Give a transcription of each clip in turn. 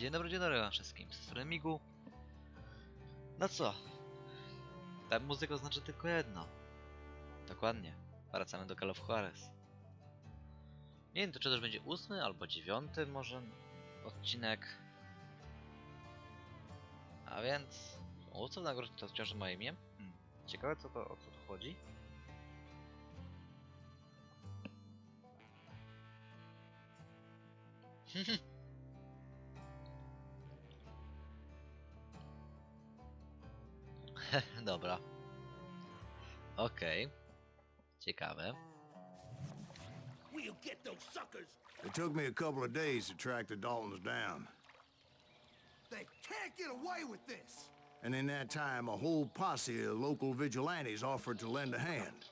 Dzień dobry, dzień dobry wam wszystkim. Z strony. No co? Ta muzyka znaczy tylko jedno. Dokładnie. Wracamy do Call of Juarez. Nie wiem, to czy też będzie ósmy albo dziewiąty może odcinek. A więc... Łowców nagród to wciąż moje imię. Hmm. Ciekawe co to, o co tu chodzi. Dobra. Okej. Ciekawe. We'll get those suckers. It took me a couple of days to track the Daltons down. They can't get away with this. And in that time, a whole posse of local vigilantes offered to lend a hand.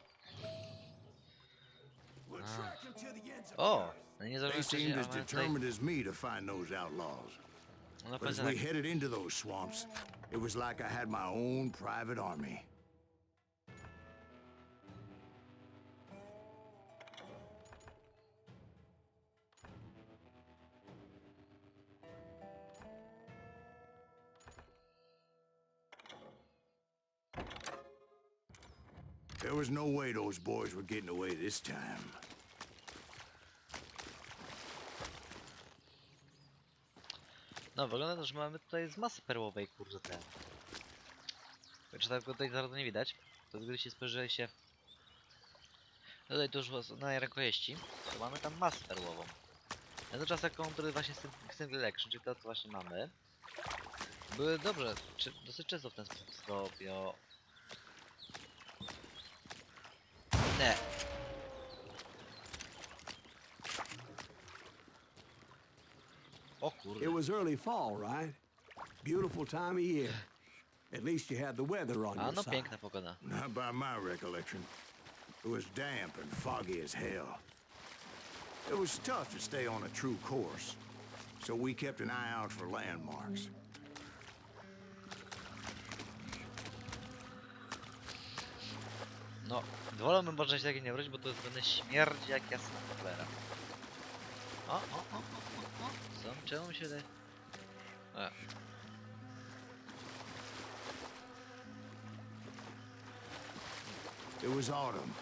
We'll track them to the ends of O! earth. No nie They seemed as ale determined as me to find those outlaws. No But as we headed into those swamps, it was like I had my own private army. There was no way those boys were getting away this time. No wygląda to, że mamy tutaj z masy perłowej, kurde. Czy tak tutaj zaraz nie widać, to gdy się spojrzeli się tutaj tuż was- na rękojeści, to mamy tam masę perłową. Ja to czas taką, który właśnie z tym, Election, czyli to co właśnie mamy, były dobrze, czy, dosyć często w ten sposób. Nie. O kurde. It was early fall, right? Beautiful time of year. At least you had the weather on A your no side. piękna pogoda. Not by my recollection. It was damp and foggy as hell. It was tough to stay on a true course, so we kept an eye out for landmarks. No, wolałbym może się takie nie wrócić, bo to jest będę śmierdzi jak jasna cholera. O, o, o, o, o, o. Co? Czemu mi się wydaje... E. It was autumn.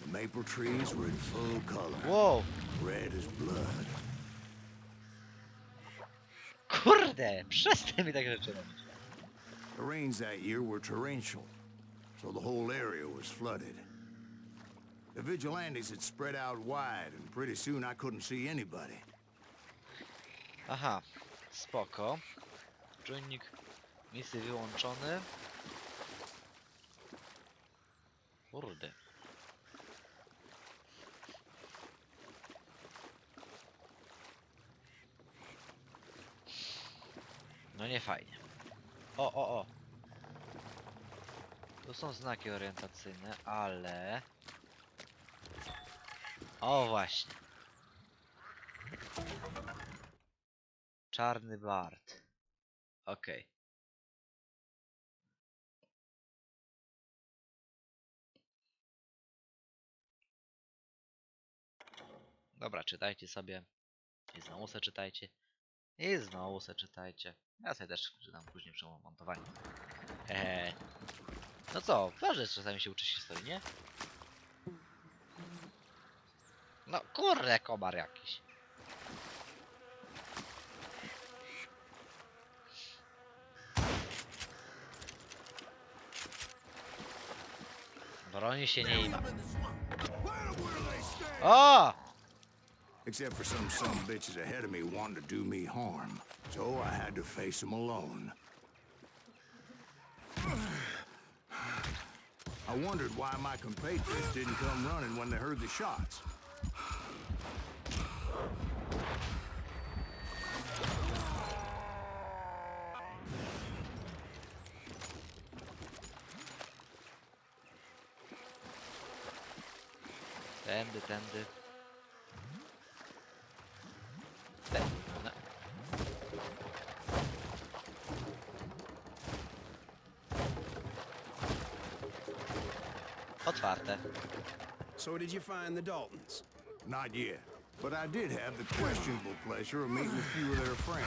The maple trees were in full color, Wow! red as blood. Kurde! Przestań mi rzeczy robić. The rains that year were torrential, so the whole area was flooded. The vigilantes had spread out wide, and pretty soon I couldn't see anybody. Aha, spoko. Czujnik misji wyłączony. Kurde. No nie fajnie. O, o, o. Tu są znaki orientacyjne, ale... O właśnie. Czarny Bart. Okej. Dobra, czytajcie sobie. I znowu se czytajcie. I znowu se czytajcie. Ja sobie też czytam później przy montowaniu. No co, ważne jest czasami się uczyć historii, nie? No kurde, komar jakiś. Broni się nie? O! Except for some some bitches ahead of me wanting to do me harm. So I had to face them alone. I wondered why my compatriots didn't come running when they heard the shots. Tędy. No. Otwarte. So did you find the Daltons? Not yet. But I did have the questionable pleasure of meeting a few of their friends.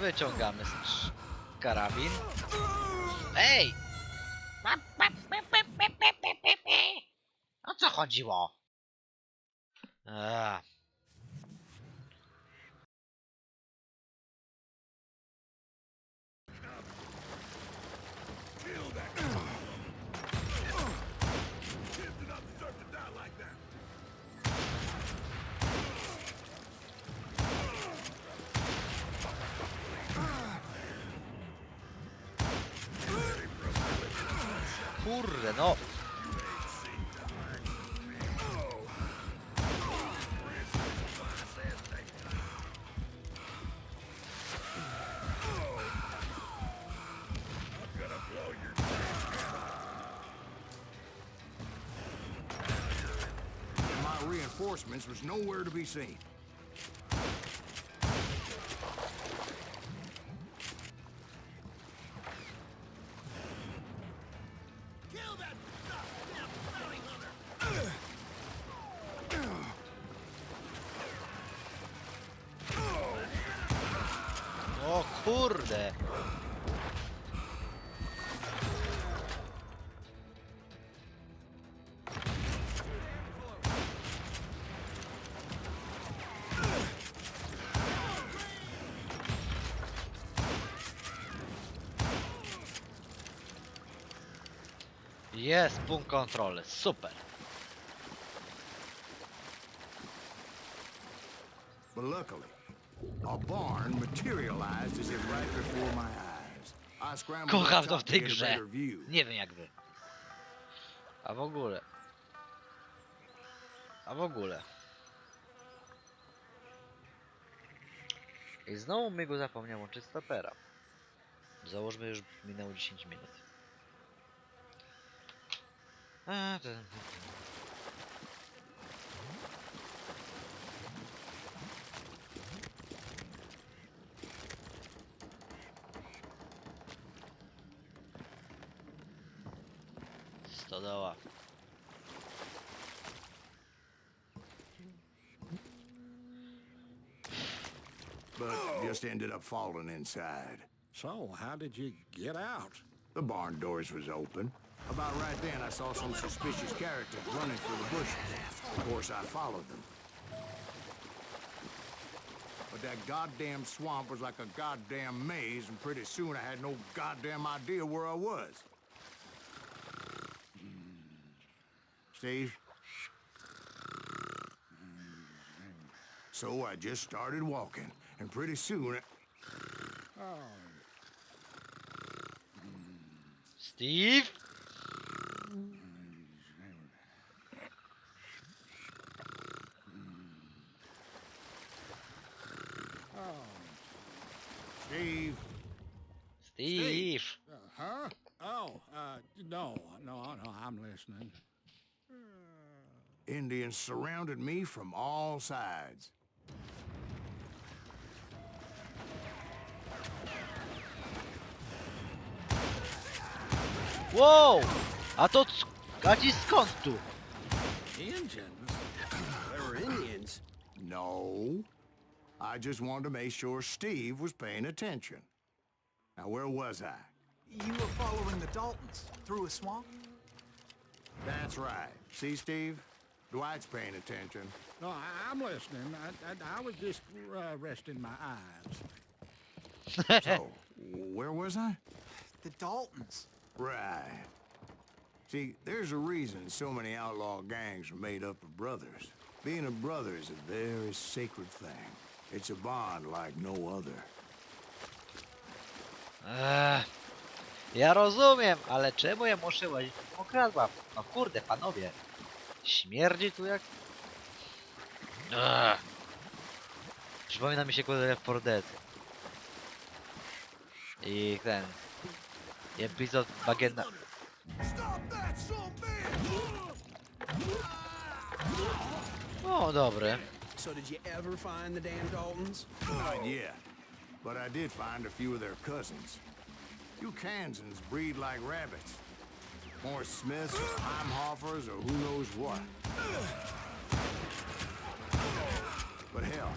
Wyciągamy strz- karabin. Ej! O co chodziło? Eee. Kurde no! My reinforcements was nowhere to be seen. Kurde! Jest punkt kontroli, super. But luckily, a barn materialized as if right before my eyes. I scrambled Kocham to w tej grze. Nie wiem jak wy. A w ogóle. A w ogóle. I znowu mi go zapomniał łączyć stopera. Załóżmy już minęło 10 minut. A, to... Stodoła. But just ended up falling inside. So, how did you get out? The barn doors was open. About right then, I saw some suspicious characters running through the bushes. Of course, I followed them. But that goddamn swamp was like a goddamn maze, and pretty soon I had no goddamn idea where I was. Steve? So I just started walking, and pretty soon, Steve? Steve, Steve! Uh, huh? Oh, uh, no, no, no, I'm listening. Indians surrounded me from all sides. Wow! A to c- a ci skąd tu? Indians? They were Indians. No. I just wanted to make sure Steve was paying attention. Now, where was I? You were following the Daltons through a swamp? That's right. See, Steve? Dwight's paying attention. No, I, I'm listening. I, I, I was just uh, resting my eyes. So, where was I? The Daltons. Right. See, there's a reason so many outlaw gangs are made up of brothers. Being a brother is a very sacred thing. It's a bond like no other. Eee, ja rozumiem, ale czemu ja muszę łazić po kradła? No kurde, panowie. Śmierdzi tu jak... Eee. Przypomina mi się kurde Left 4 Dead. I ten... Epizod bagienna... Stop that, son bitch! O, dobry. So did you ever find the damn Daltons? Not yet. But I did find a few of their cousins. You Kansans breed like rabbits. More Smiths or Heimhoffers or who knows what. But hell,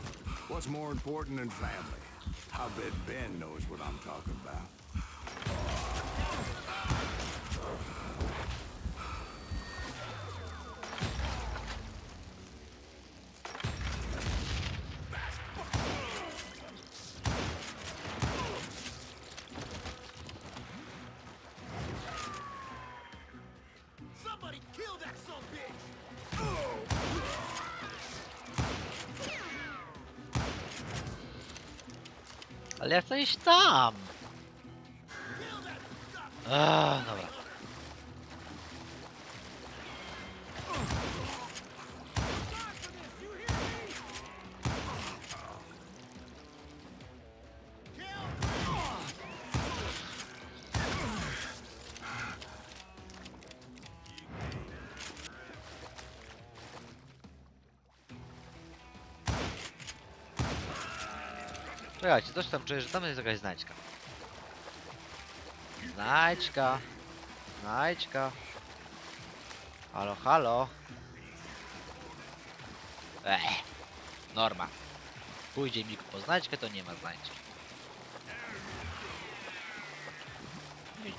what's more important than family? I bet Ben knows what I'm talking about. alerta está. Ah, não. Czekajcie, coś tam czuję, że tam jest jakaś znajdźka. Znajdźka. Znajdźka. Halo, halo. Ech. Norma. Pójdzie mi po znajdźkę, to nie ma znajdźki.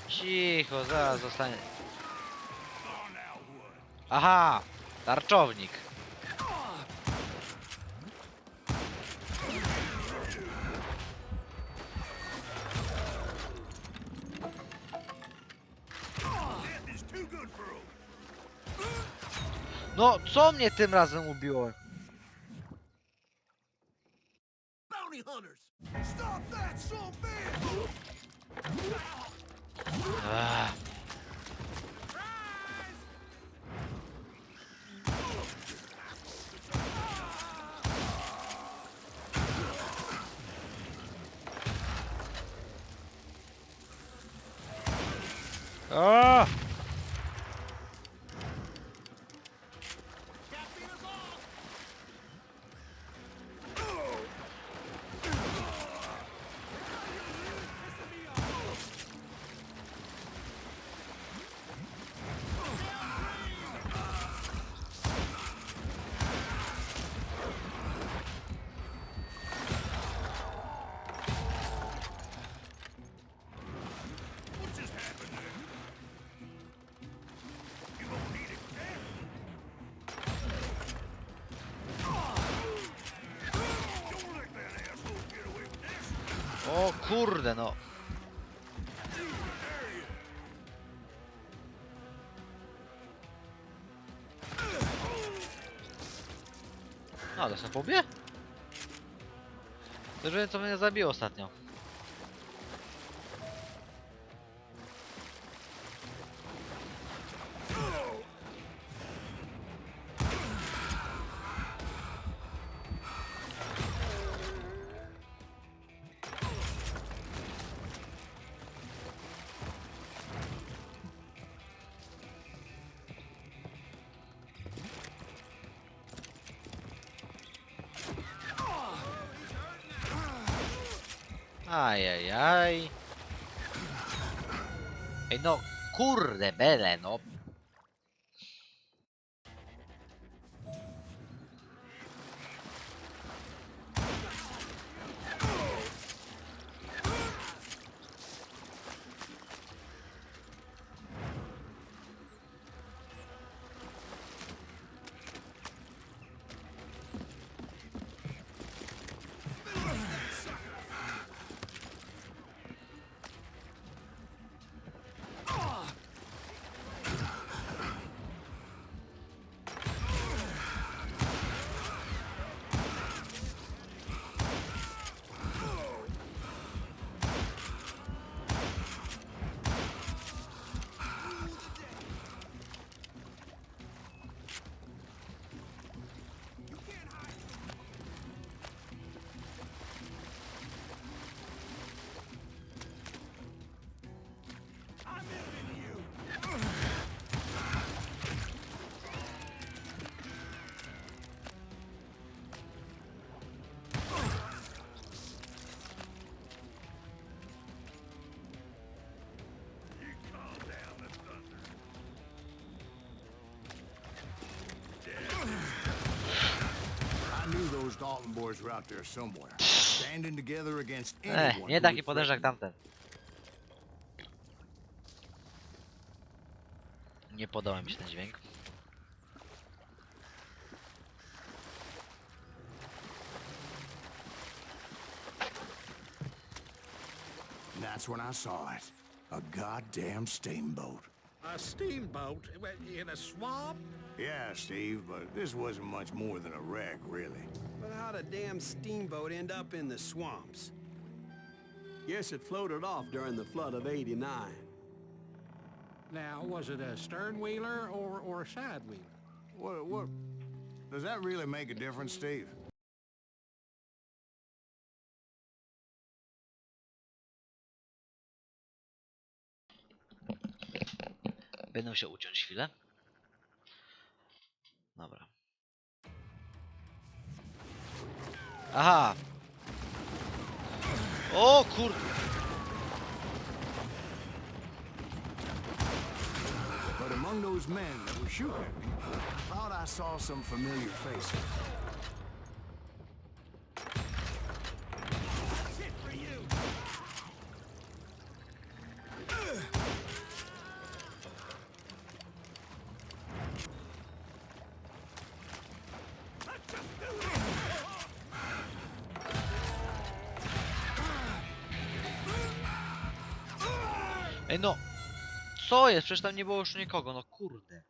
Cicho, zaraz zostanie. Aha! Tarczownik. No, co mnie tym razem ubiło? Kurde no. No, to są pobie? To wiem co mnie zabiło ostatnio. Ajajaj. Ej no, kurde bele no. Dalton boys were out there somewhere, standing together against eh, anyone. Ech, nie taki would podejrzak tamten. Nie podoba mi się ten dźwięk. That's when I saw it. A goddamn steamboat. A steamboat in a swamp? Yeah, Steve, but this wasn't much more than a wreck, really. But how'd a damn steamboat end up in the swamps? Yes, it floated off during the flood of 89. Now, was it a stern wheeler or, or a side wheeler? What, what? Does that really make a difference, Steve? Będę się uciąć chwilę. Dobra. Aha! O kurde! But among those men that were shooting at me, I thought I saw some familiar faces. Co jest? Przecież tam nie było już nikogo, no kurde.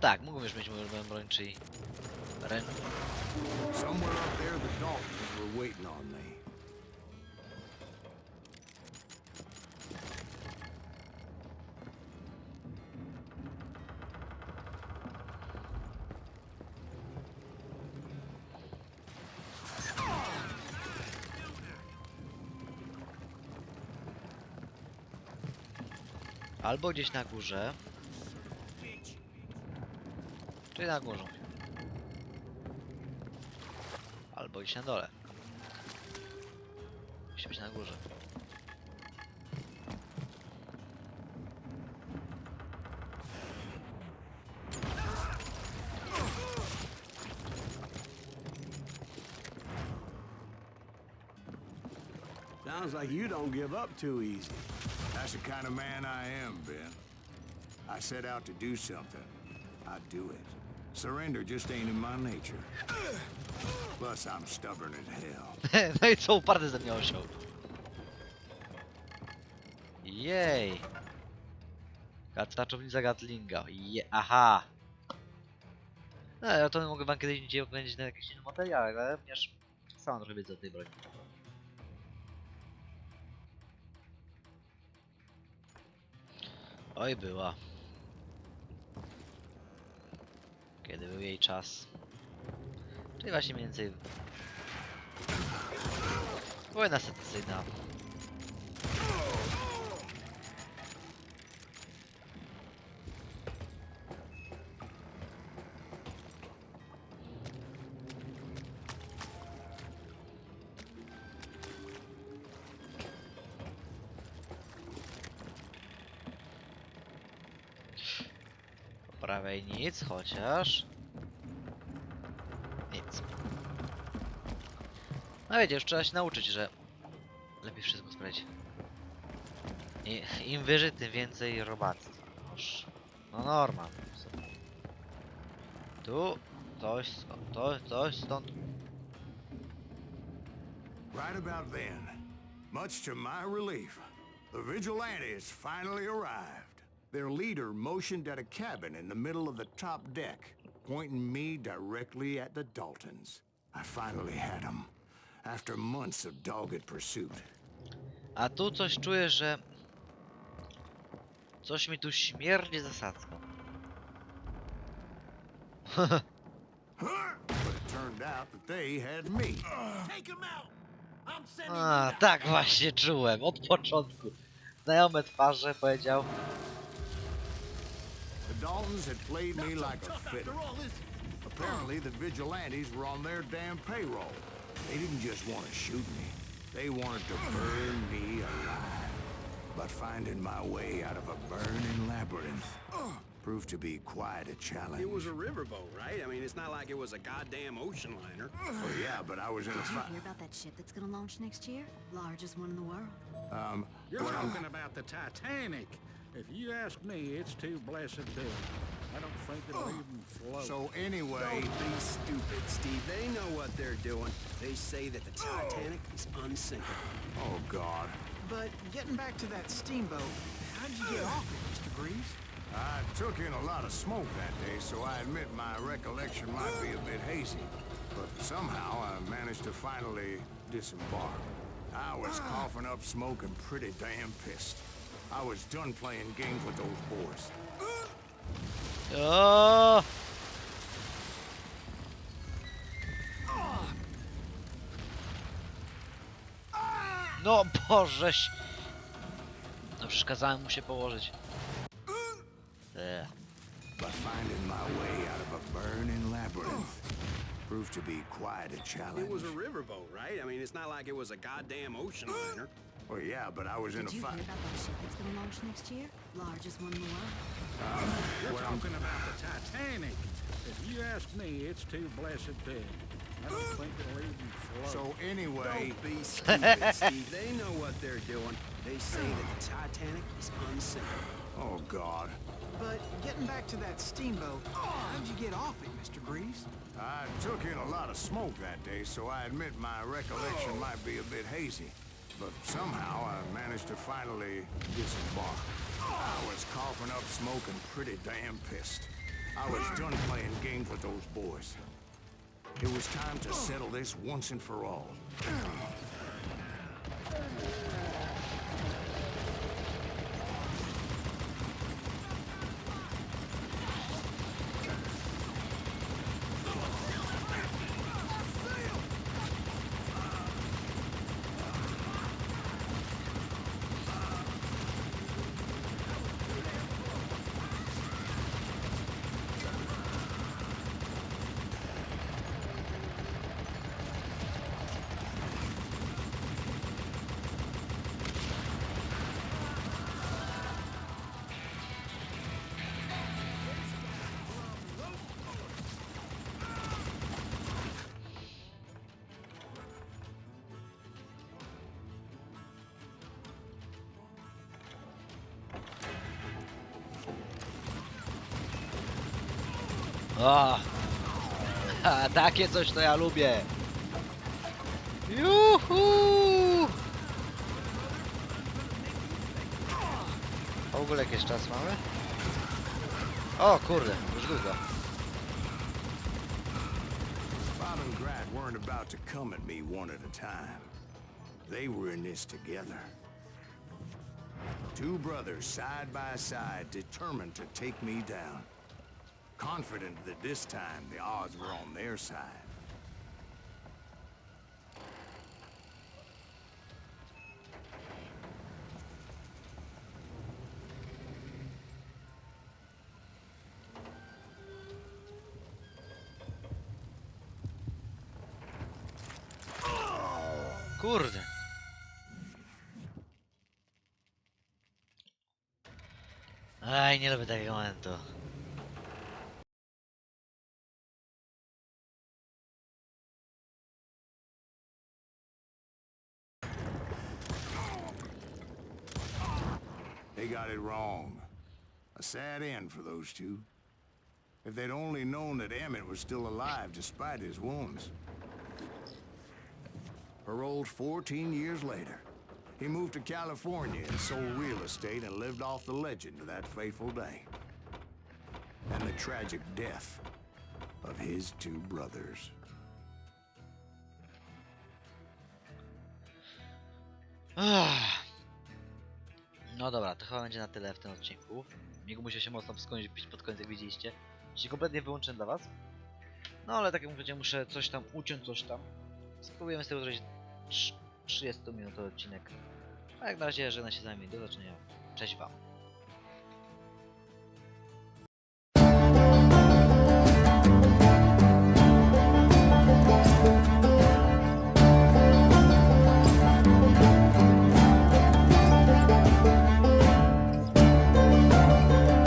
Tak, mógłbym już mieć moją broń, czyli ręcz. Somewhere up there, the Daltons were waiting on me. Albo gdzieś na górze. Czyli na górze. Albo gdzieś na dole. Musi być na górze. Sounds like you don't give up too easy. That's the kind of man I am, Ben. I set out to do something. I do it. Surrender just ain't in my nature. Plus, I'm stubborn as hell. no i co uparty ze mnie osioł. Jej. Tarczownica Gatlinga. Je Aha. No, ja to mogę wam kiedyś indziej opowiedzieć na jakichś innych materiałach, ale również sam trochę wiedzę o tej broni. Oj, była. Kiedy był jej czas. Czyli właśnie mniej więcej... Wojna secesyjna. nic, chociaż... Nic. No wiecie, już trzeba się nauczyć, że lepiej wszystko sprawdzić. I, Im wyżej, tym więcej robactwa. Noż. No norma. Tu, coś, to, coś stąd. Right about then, much to my relief, the vigilantes finally arrived. Their leader motioned at a cabin in the middle of the top deck, pointing me directly at the Daltons. I finally had them, after months of dogged pursuit. A tu coś czuję, że... Coś mi tu śmierdzi zasadzką. But it turned out that they had me. A, tak właśnie czułem, od początku. Znajome twarze powiedział. The Daltons had played me like a fiddle. Apparently, the vigilantes were on their damn payroll. They didn't just want to shoot me. They wanted to burn me alive. But finding my way out of a burning labyrinth proved to be quite a challenge. It was a riverboat, right? I mean, it's not like it was a goddamn ocean liner. Oh, yeah, but I was in a Did you hear about that ship that's gonna launch next year? Largest one in the world. Um, You're talking about the Titanic. If you ask me, it's too blessed big. I don't think it'll even float. so anyway, Don't be stupid, Steve. They know what they're doing. They say that the oh. Titanic is unsinkable. oh, God. But getting back to that steamboat, how'd you get off it, Mr. Greaves? I took in a lot of smoke that day, so I admit my recollection might be a bit hazy. But somehow I managed to finally disembark. I was ah. coughing up smoke and pretty damn pissed. I was done playing games with those boys. O! No Bożeś! No przeszkadzałem mu się położyć. Eee. But finding my way out of a burning labyrinth proved to be quite a challenge. It challenge. was a riverboat, right? I mean, it's not like it was a goddamn ocean liner. Well, yeah, but I was in a Did you hear fight. about that ship that's gonna launch next year? Largest one in the world. You're talking about the Titanic. If you ask me, it's too blessed big. I don't think it'll even float. So anyway, Don't be stupid, Steve. They know what they're doing. They say that the Titanic is unsinkable. oh God. But getting back to that steamboat, how'd you get off it, Mr. Greaves? I took in a lot of smoke that day, so I admit my recollection might be a bit hazy. But somehow I managed to finally disembark. I was coughing up smoke and pretty damn pissed. I was done playing games with those boys. It was time to settle this once and for all. O! Ha, takie coś to ja lubię. Juhu! W ogóle jakiś czas mamy? O kurde, już długo. Bob and weren't about to come at me one at a time. They were in this together. Two brothers side by side, determined to take me down. Confident that this time the odds were on their side. Kurde. they got it wrong. A sad end for those two. If they'd only known that Emmett was still alive despite his wounds. Paroled 14 years later, he moved to California and sold real estate and lived off the legend of that fateful day. And the tragic death of his two brothers. No dobra, to chyba będzie na tyle w tym odcinku. Migu musiał się mocno wskąpić pod koniec, jak widzieliście. Się kompletnie wyłączyłem dla was. No ale tak jak mówicie, muszę coś tam uciąć, coś tam. Spróbujemy z tego zrobić 30-minutowy odcinek. A jak na razie żegnam się z wami. Do zobaczenia. Cześć wam.